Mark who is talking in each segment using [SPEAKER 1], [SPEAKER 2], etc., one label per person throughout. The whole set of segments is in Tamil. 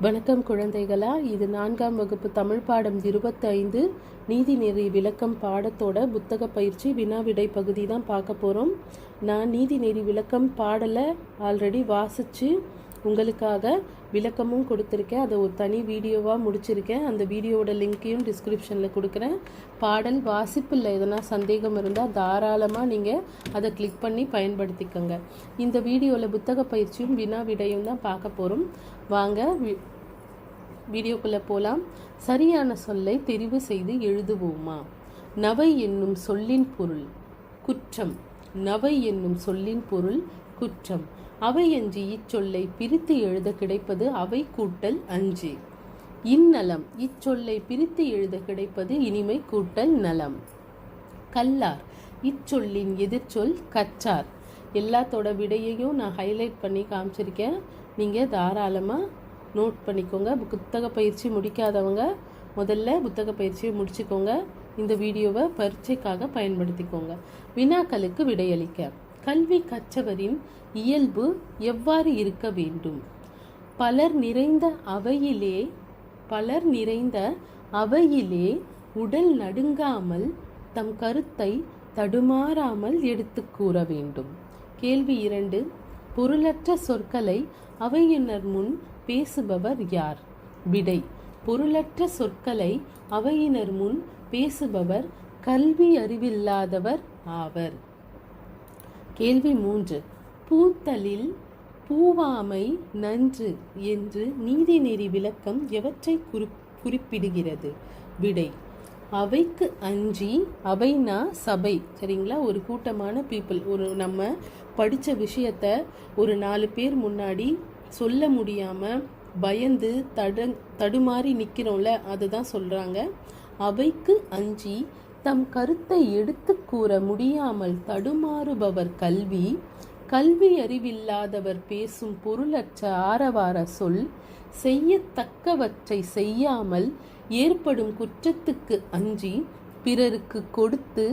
[SPEAKER 1] வணக்கம் குழந்தைகளா இது நான்காம் வகுப்பு தமிழ் பாடம் இருபத்தைந்து. நீதிநெறி விளக்கம் பாடத்தோட புத்தக பயிற்சி வினாவிடை பகுதி தான் பார்க்க போகிறோம் நான் நீதிநெறி விளக்கம் பாடலை ஆல்ரெடி வாசித்து உங்களுக்காக விளக்கமும் கொடுத்துருக்கேன். அதை ஒரு தனி வீடியோவாக முடிச்சிருக்கேன். அந்த வீடியோவோட லிங்க்கையும் டிஸ்கிரிப்ஷனில் கொடுக்குறேன். பாடல் வாசிப்பில் எதனா சந்தேகம் இருந்தால் தாராளமாக நீங்கள் அதை கிளிக் பண்ணி பயன்படுத்திக்கோங்க. இந்த வீடியோவில் புத்தக பயிற்சியும் வினா விடையும் தான் பார்க்க போகிறோம் வாங்க வி- வீடியோக்குள்ளே போகலாம் சரியான சொல்லை தெரிவு செய்து எழுதுவோமா? நவை என்னும் சொல்லின் பொருள் குற்றம். நவை என்னும் சொல்லின் பொருள் குற்றம். அவை அஞ்சி இச்சொல்லை பிரித்து எழுத கிடைப்பது அவை கூட்டல் அஞ்சு. இந்நலம் இச்சொல்லை பிரித்து எழுத கிடைப்பது இனிமை கூட்டல் நலம். கல்லார் இச்சொல்லின் எதிர்ச்சொல் கச்சார். எல்லாத்தோட விடையையும் நான் ஹைலைட் பண்ணி காமிச்சிருக்கேன். நீங்கள் தாராளமாக நோட் பண்ணிக்கோங்க. புத்தக பயிற்சி முடிக்காதவங்க முதல்ல புத்தக பயிற்சியை முடிச்சுக்கோங்க. இந்த வீடியோவை பரீட்சைக்காக பயன்படுத்திக்கோங்க. வினாக்களுக்கு விடையளிக்க. கல்வி கற்றவரின் இயல்பு எவ்வாறு இருக்க வேண்டும்? பலர் நிறைந்த அவையிலே பலர் நிறைந்த அவையிலே உடல் நடுங்காமல் தம் கருத்தை தடுமாறாமல் எடுத்து கூற வேண்டும். கேள்வி இரண்டு. பொருளற்ற சொற்களை அவையினர் முன் பேசுபவர் யார்? விடை. பொருளற்ற சொற்களை அவையினர் முன் பேசுபவர் கல்வி அறிவில்லாதவர் ஆவர். கேள்வி மூன்று. பூத்தலில் பூவாமை நன்று என்று நீதிநெறி விளக்கம் எவற்றை குறி குறிப்பிடுகிறது? விடை அவைக்கு அஞ்சி அவைனா சபை. சரிங்களா? ஒரு கூட்டமான பீப்புள் ஒரு நம்ம படித்த விஷயத்த ஒரு நாலு பேர் முன்னாடி சொல்ல முடியாமல் பயந்து தட தடுமாறி நிற்கிறோம்ல அதுதான் சொல்கிறாங்க அவைக்கு அஞ்சி தம் கருத்தை எடுத்து கூற முடியாமல் தடுமாறுபவர் கல்வி கல்வி அறிவில்லாதவர் பேசும் பொருளற்ற ஆரவார சொல் செய்யத்தக்கவற்றை செய்யாமல் ஏற்படும் குற்றத்துக்கு அஞ்சி பிறருக்கு கொடுத்து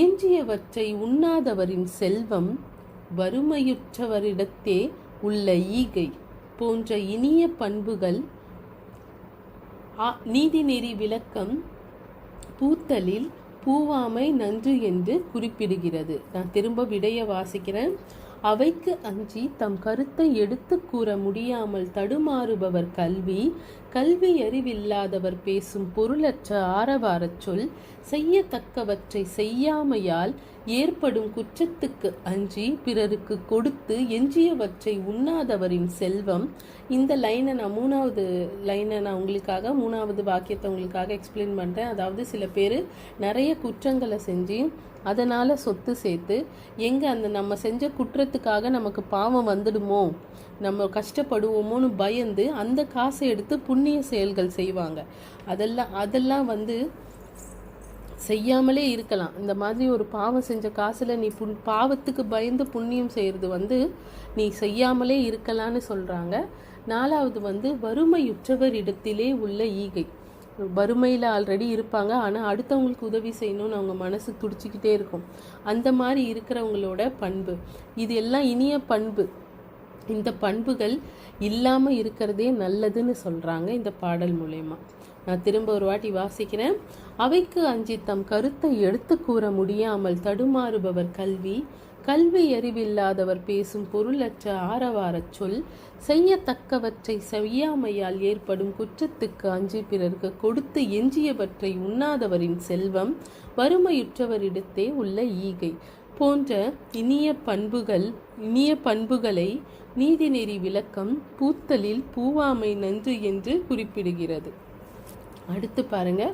[SPEAKER 1] எஞ்சியவற்றை உண்ணாதவரின் செல்வம் வறுமையுற்றவரிடத்தே உள்ள ஈகை போன்ற இனிய பண்புகள் ஆ- நீதிநெறி விளக்கம் பூத்தலில் பூவாமை நன்று என்று குறிப்பிடுகிறது. நான் திரும்ப விடைய வாசிக்கிறேன். அவைக்கு அஞ்சி தம் கருத்தை எடுத்து கூற முடியாமல் தடுமாறுபவர் கல்வி கல்வி அறிவில்லாதவர் பேசும் பொருளற்ற ஆரவாரச் சொல் செய்யத்தக்கவற்றை செய்யாமையால் ஏற்படும் குற்றத்துக்கு அஞ்சி பிறருக்கு கொடுத்து எஞ்சியவற்றை உண்ணாதவரின் செல்வம். இந்த லைனை நான் மூணாவது லைனை நான் உங்களுக்காக மூணாவது வாக்கியத்தை உங்களுக்காக எக்ஸ்பிளைன் பண்ணுறேன் அதாவது சில பேர் நிறைய குற்றங்களை செஞ்சு அதனால் சொத்து சேர்த்து எங்கே அந்த நம்ம செஞ்ச குற்றத்துக்காக நமக்கு பாவம் வந்துடுமோ நம்ம கஷ்டப்படுவோமோன்னு பயந்து அந்த காசை எடுத்து புண்ணிய செயல்கள் செய்வாங்க. அதெல்லாம் அதெல்லாம் வந்து செய்யாமலே இருக்கலாம். இந்த மாதிரி ஒரு பாவம் செஞ்ச காசுல நீ புண் பாவத்துக்கு பயந்து புண்ணியம் செய்யறது வந்து நீ செய்யாமலே இருக்கலாம்னு சொல்றாங்க. நாலாவது வந்து வறுமையுற்றவர் இடத்திலே உள்ள ஈகை. வறுமையில் ஆல்ரெடி இருப்பாங்க. ஆனால் அடுத்தவங்களுக்கு உதவி செய்யணும்னு அவங்க மனசு துடிச்சிக்கிட்டே இருக்கும். அந்த மாதிரி இருக்கிறவங்களோட பண்பு. இது எல்லாம் இனிய பண்பு. இந்த பண்புகள் இல்லாமல் இருக்கிறதே நல்லதுன்னு சொல்கிறாங்க இந்த பாடல் மூலயமா. நான் திரும்ப ஒரு வாட்டி வாசிக்கிறேன். அவைக்கு அஞ்சி தம் கருத்தை எடுத்து கூற முடியாமல் தடுமாறுபவர் கல்வி கல்வி அறிவில்லாதவர் பேசும் பொருளற்ற ஆரவாரச் சொல் செய்யத்தக்கவற்றை செய்யாமையால் ஏற்படும் குற்றத்துக்கு அஞ்சி பிறருக்கு கொடுத்து எஞ்சியவற்றை உண்ணாதவரின் செல்வம் வறுமையுற்றவரிடத்தே உள்ள ஈகை. போன்ற இனிய பண்புகள் இனிய பண்புகளை நீதிநெறி விளக்கம் பூத்தலில் பூவாமை நன்று என்று குறிப்பிடுகிறது. அடுத்து பாருங்க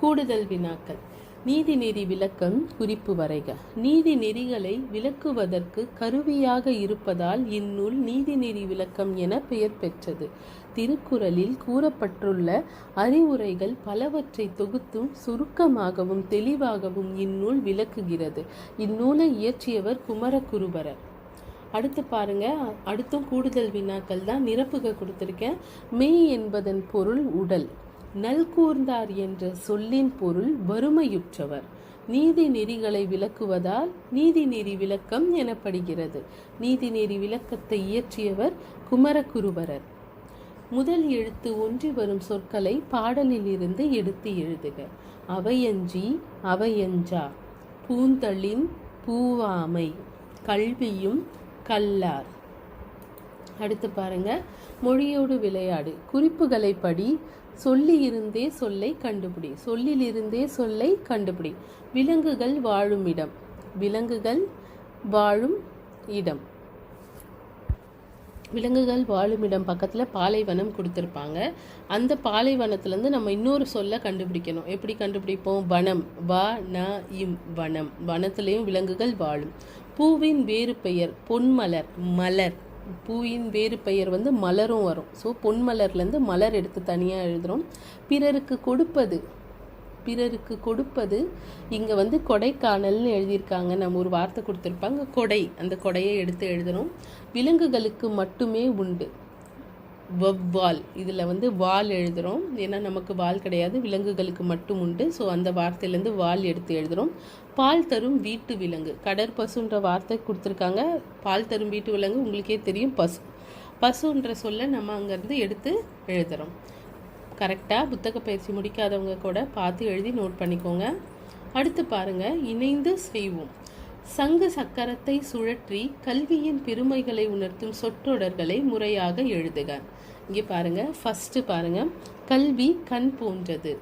[SPEAKER 1] கூடுதல் வினாக்கள். நீதிநெறி விளக்கம் குறிப்பு வரைக. நீதி நெறிகளை விளக்குவதற்கு கருவியாக இருப்பதால் இந்நூல் நீதிநெறி விளக்கம் என பெயர் பெற்றது. திருக்குறளில் கூறப்பட்டுள்ள அறிவுரைகள் பலவற்றை தொகுத்தும் சுருக்கமாகவும் தெளிவாகவும் இந்நூல் விளக்குகிறது. இந்நூலை இயற்றியவர் குமரகுருபரர். அடுத்து பாருங்க. அடுத்தும் கூடுதல் வினாக்கள் தான் நிரப்புக கொடுத்துருக்கேன். மெய் என்பதன் பொருள் உடல். நல்கூர்ந்தார் என்ற சொல்லின் பொருள் வறுமையுற்றவர். நீதி நெறிகளை விளக்குவதால் நீதி நெறி விளக்கம் எனப்படுகிறது. நீதி நெறி விளக்கத்தை இயற்றியவர் குமரகுருபரர் முதல் எழுத்து ஒன்றி வரும் சொற்களை பாடலில் இருந்து எடுத்து எழுதுக. அவையஞ்சி அவையஞ்சா. பூந்தளின் பூவாமை. கல்வியும் கல்லார். அடுத்து பாருங்க. மொழியோடு விளையாடு. குறிப்புகளை படி சொல்லியிருந்தே சொல்லை கண்டுபிடி. சொல்லிலிருந்தே சொல்லை கண்டுபிடி. விலங்குகள் வாழும் இடம். விலங்குகள் வாழும் இடம். விலங்குகள் வாழும் இடம் பக்கத்தில் பாலைவனம் கொடுத்துருப்பாங்க. அந்த பாலைவனத்துலேருந்து நம்ம இன்னொரு சொல்லை கண்டுபிடிக்கணும். எப்படி கண்டுபிடிப்போம்? வனம். வ ந இம் வனம். வனத்துலேயும் விலங்குகள் வாழும். பூவின் வேறு பெயர் பொன்மலர் மலர். பூவின் வேறு பெயர் வந்து மலரும் வரும். ஸோ பொன்மலர்லேருந்து மலர் எடுத்து தனியாக எழுதுகிறோம் பிறருக்கு கொடுப்பது பிறருக்கு கொடுப்பது இங்கே வந்து கொடைக்கானல்னு எழுதியிருக்காங்க. நம்ம ஒரு வார்த்தை கொடுத்துருப்பாங்க கொடை. அந்த கொடையை எடுத்து எழுதுகிறோம் விலங்குகளுக்கு மட்டுமே உண்டு. வவ்வால் இதில் வந்து வால் எழுதுகிறோம் ஏன்னா நமக்கு வால் கிடையாது விலங்குகளுக்கு மட்டும் உண்டு. ஸோ அந்த வார்த்தையிலேருந்து வால் எடுத்து எழுதுகிறோம் பால் தரும் வீட்டு விலங்கு. கடற்பசுன்ற வார்த்தை கொடுத்துருக்காங்க. பால் தரும் வீட்டு விலங்கு உங்களுக்கே தெரியும் பசு. பசுன்ற சொல்ல நம்ம அங்கேருந்து எடுத்து எழுதுகிறோம் கரெக்டாக புத்தக பயிற்சி முடிக்காதவங்க கூட பார்த்து எழுதி நோட் பண்ணிக்கோங்க. அடுத்து பாருங்க. இணைந்து செய்வோம். சங்கு சக்கரத்தை சுழற்றி கல்வியின் பெருமைகளை உணர்த்தும் சொற்றொடர்களை முறையாக எழுதுக. இங்கே பாருங்கள் ஃபஸ்ட்டு பாருங்கள் கல்வி கண் போன்றது.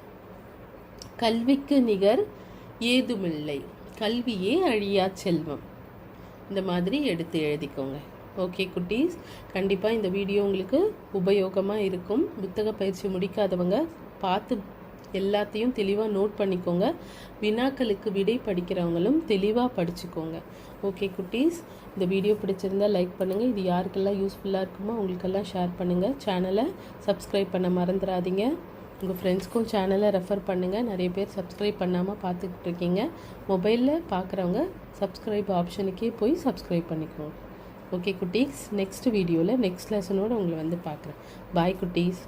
[SPEAKER 1] கல்விக்கு நிகர் ஏதுமில்லை. கல்வியே அழியா செல்வம். இந்த மாதிரி எடுத்து எழுதிக்கோங்க. ஓகே குட்டீஸ். கண்டிப்பாக இந்த வீடியோ உங்களுக்கு உபயோகமாக இருக்கும். புத்தக பயிற்சி முடிக்காதவங்க பார்த்து எல்லாத்தையும் தெளிவாக நோட் பண்ணிக்கோங்க. வினாக்களுக்கு விடை படிக்கிறவங்களும் தெளிவாக படிச்சுக்கோங்க. ஓகே குட்டீஸ். இந்த வீடியோ பிடிச்சிருந்தா லைக் பண்ணுங்கள் இது யாருக்கெல்லாம் யூஸ்ஃபுல்லாக இருக்குமோ உங்களுக்கெல்லாம் ஷேர் பண்ணுங்கள் சேனலை சப்ஸ்கிரைப் பண்ண மறந்துடாதீங்க. உங்கள் ஃப்ரெண்ட்ஸ்க்கும் சேனலை ரெஃபர் பண்ணுங்கள் நிறைய பேர் சப்ஸ்கிரைப் பண்ணாமல் பார்த்துக்கிட்டு இருக்கீங்க. மொபைலில் பார்க்குறவங்க சப்ஸ்கிரைப் ஆப்ஷனுக்கே போய் சப்ஸ்கிரைப் பண்ணிக்கோங்க. ஓகே குட்டீஸ். நெக்ஸ்ட் வீடியோவில் நெக்ஸ்ட் லெசனோடு உங்களை வந்து பார்க்குறேன். பாய் குட்டீஸ்.